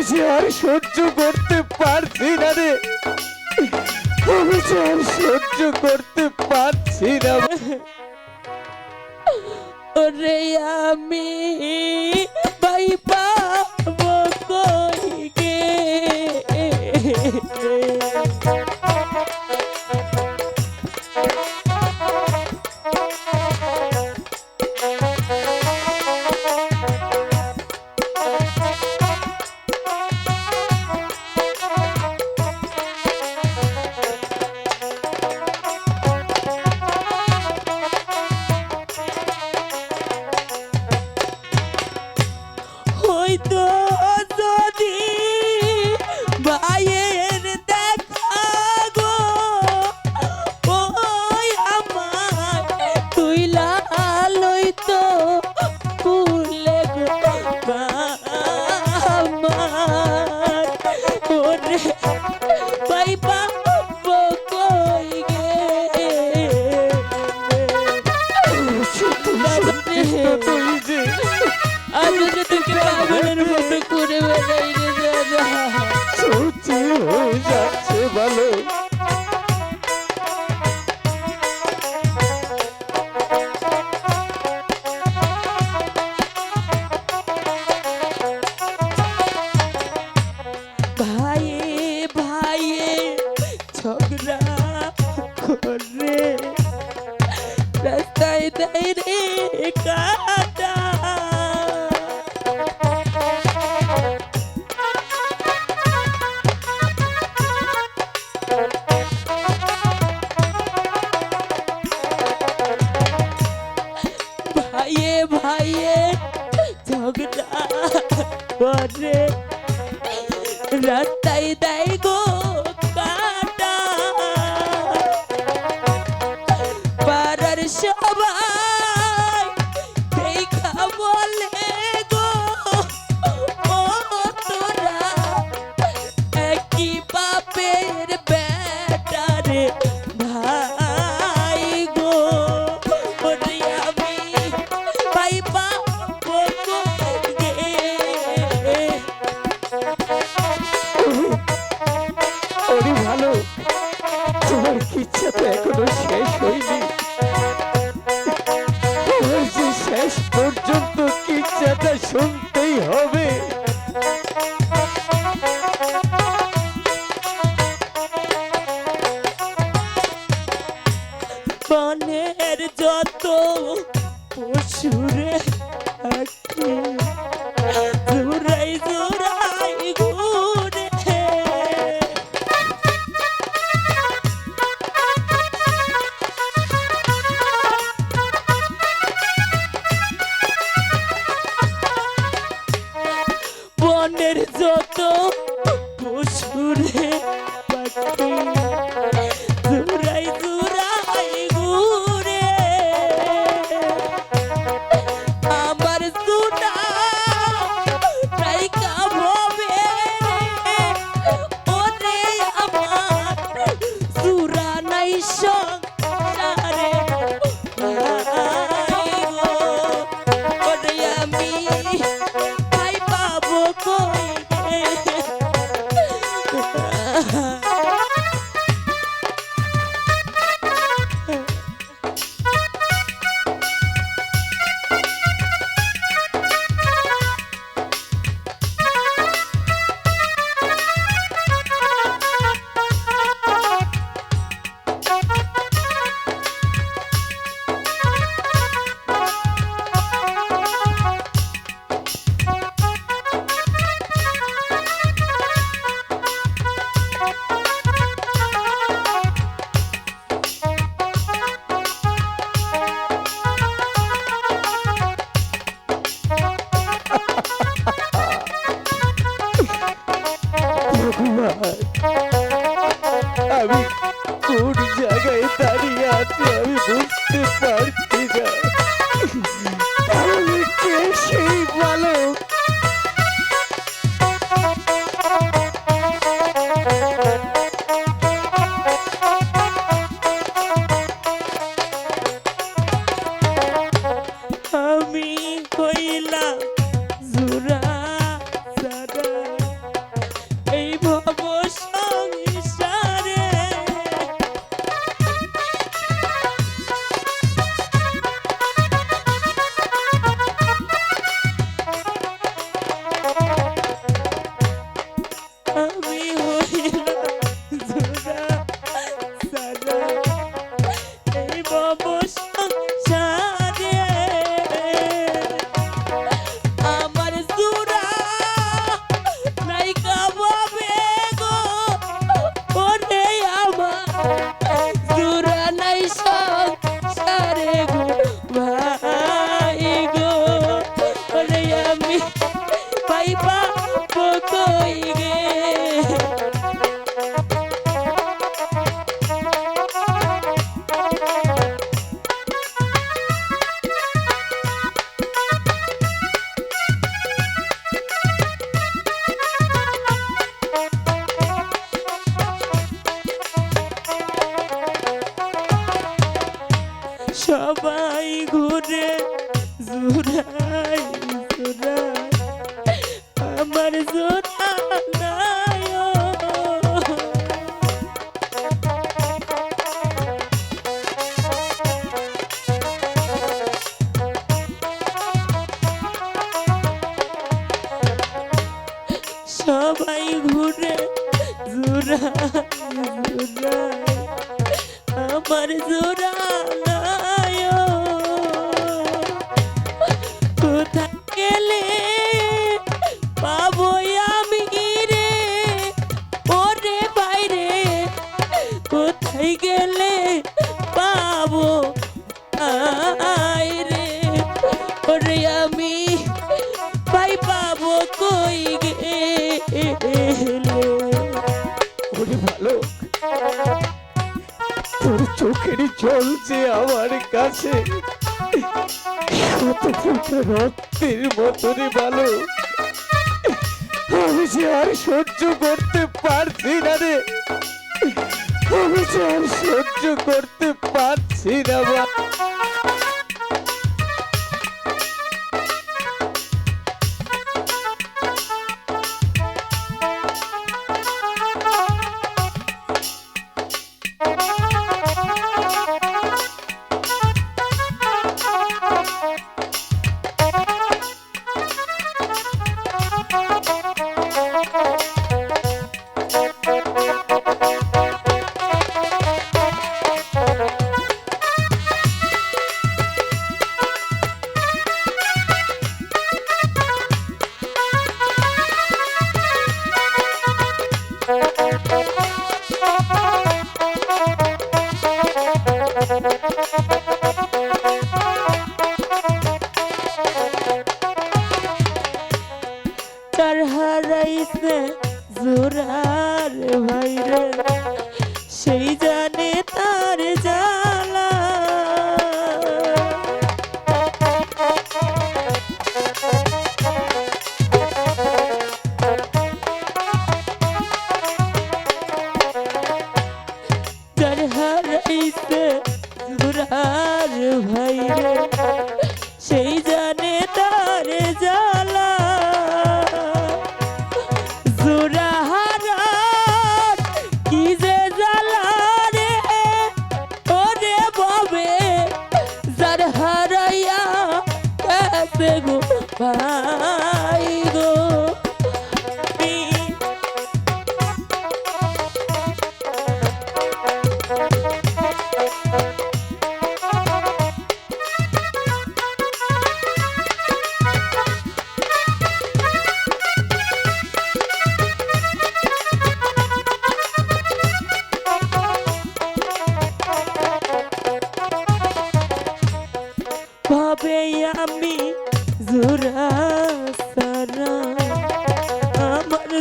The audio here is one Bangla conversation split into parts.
আমি সে আর সহ্য করতে পারছি না রে। আমি সে আর সহ্য করতে পারছি না। ওরে আমি ভাই রে। পাইপা chat. à. আমি কোন জায়গায় দাঁড়িয়ে আছি আমি বুঝতে পারছি না। Oh. চোখের চলছে আমার কাছে। শত চোখে রক্তের মতনে ভালো। আমি যে আর সহ্য করতে পারছি না রে। আমি যে আর সহ্য করতে পারছি না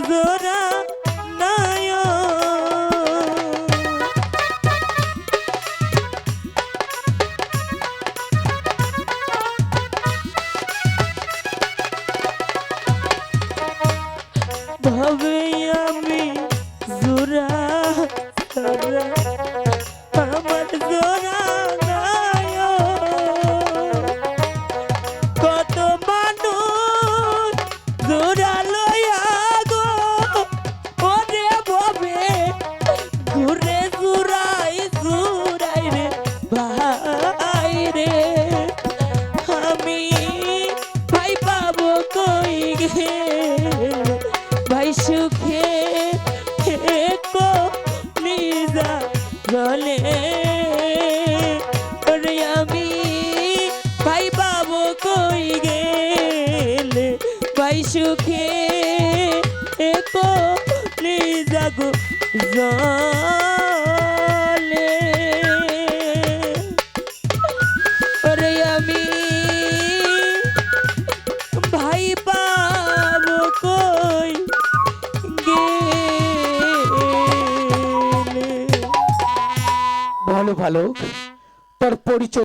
গোরা নয় ভাবে আমি জোরা আমার জোরা জলে আমি ভাই পাবো কই ভালো ভালো। তোর পরিচয়